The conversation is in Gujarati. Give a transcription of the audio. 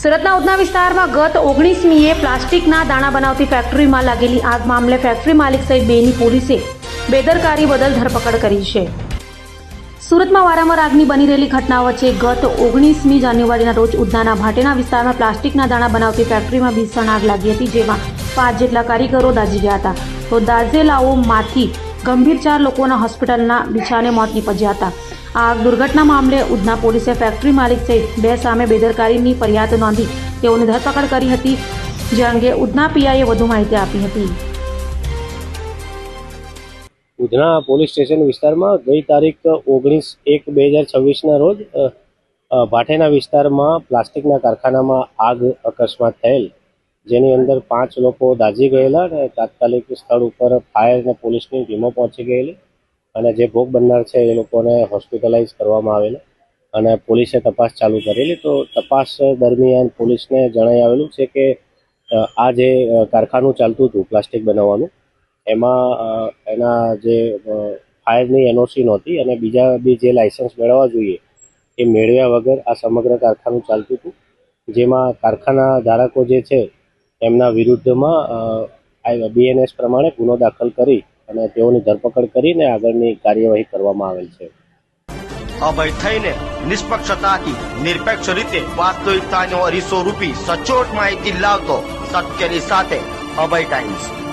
સુરતના ઉધના વિસ્તારમાં ગત ઓગણીસમીએ પ્લાસ્ટિકના દાણા બનાવતી ફેક્ટરીમાં લાગેલી આગ મામલે ફેક્ટરી માલિક સહિત બેની પોલીસે બેદરકારી બદલ ધરપકડ કરી છે. સુરતમાં વારંવાર આગની બની રહેલી ઘટના વચ્ચે ગત ઓગણીસમી જાન્યુઆરીના રોજ ઉધનાના ભાટેના વિસ્તારમાં પ્લાસ્ટિકના દાણા બનાવતી ફેક્ટરીમાં ભીષણ આગ લાગી હતી, જેમાં પાંચ જેટલા કારીગરો દાઝી ગયા હતા. તો દાઝેલાઓમાંથી ગંભીર ચાર લોકોના હોસ્પિટલના બિછાને મોત નીપજ્યા હતા. આ દુર્ઘટના મામલે ઉધના પોલીસે ફેક્ટરી માલિક સહિત બે સામે બેદરકારીની ફરિયાદ નોંધી તેઓની ધરપકડ કરી હતી, જે અંગે ઉધના પીઆઈએ વધુ માહિતી આપી હતી. ઉધના પોલીસ સ્ટેશન વિસ્તારમાં ગઈ તારીખ ઓગણીસ એક બે હજાર છવ્વીસના રોજ ભાટેના વિસ્તારમાં પ્લાસ્ટિકના કારખાનામાં આગ અકસ્માત થયેલ, જેની અંદર પાંચ લોકો દાઝી ગયેલા અને તાત્કાલિક સ્થળ ઉપર ફાયર અને પોલીસની ટીમો પહોંચી ગયેલી. અને જે ભોગ બનનાર છે એ લોકોને હોસ્પિટલાઇઝ કરવામાં આવેલા. અને પોલીસે તપાસ ચાલુ કરેલી. તો તપાસ દરમિયાન પોલીસને જણાઈ આવેલું છે કે આ જે કારખાનું ચાલતું હતું, પ્લાસ્ટિક બનાવવાનું, એમાં એના જે ફાયરની એનઓસી નહોતી અને બીજા બી જે લાઇસન્સ મેળવવા જોઈએ એ મેળવ્યા વગર આ સમગ્ર કારખાનું ચાલતું હતું. જેમાં કારખાના ધારકો જે છે, એમના વિરુદ્ધમાં બીએનએસ પ્રમાણે ગુનો દાખલ કરી અને તેઓની ધરપકડ કરીને આગળની કાર્યવાહી કરવામાં આવેલ છે. અભય થઈને નિષ્પક્ષતાથી, નિરપેક્ષ રીતે વાસ્તવિકતાનો અરીસો રૂપી સચોટ માહિતી લાવતો સત્યની સાથે અભય ટાઈમ્સ.